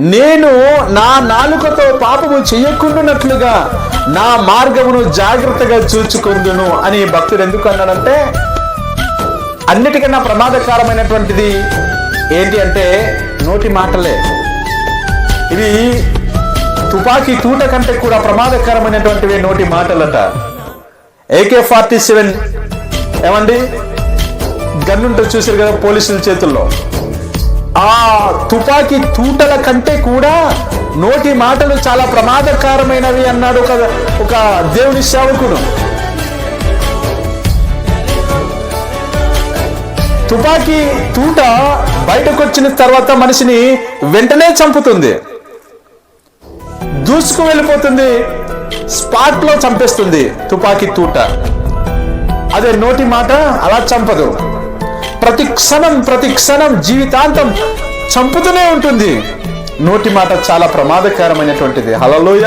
నేను నా నాలుకతో పాపము చేయకుండానట్లుగా నా మార్గమును జాగ్రత్తగా చూచుకుందును అని భక్తుడు ఎందుకు అన్నాడంటే అన్నిటికన్నా ప్రమాదకరమైనటువంటిది ఏంటి అంటే నోటి మాటలే. ఇవి తుపాకీ తూట కంటే కూడా ప్రమాదకరమైనటువంటివి నోటి మాటలట. ఏకే ఫార్టీ సెవెన్ ఏమండి? గన్నుంటూ చూశారు కదా పోలీసుల చేతుల్లో. ఆ తుపాకీ తూటల కంటే కూడా నోటి మాటలు చాలా ప్రమాదకరమైనవి అన్నాడు ఒక ఒక దేవుని సేవకుడు. తుపాకీ తూట బయటకు వచ్చిన తర్వాత మనిషిని వెంటనే చంపుతుంది. దూసుకు వెళ్ళిపోతుంది స్పాట్లో చంపేస్తుంది తుపాకీ తూట. అదే నోటి మాట అలా చంపదు. ప్రతి క్షణం ప్రతి క్షణం జీవితాంతం చంపుతూనే ఉంటుంది. నోటి మాట చాలా ప్రమాదకరమైనటువంటిది. హలలోయ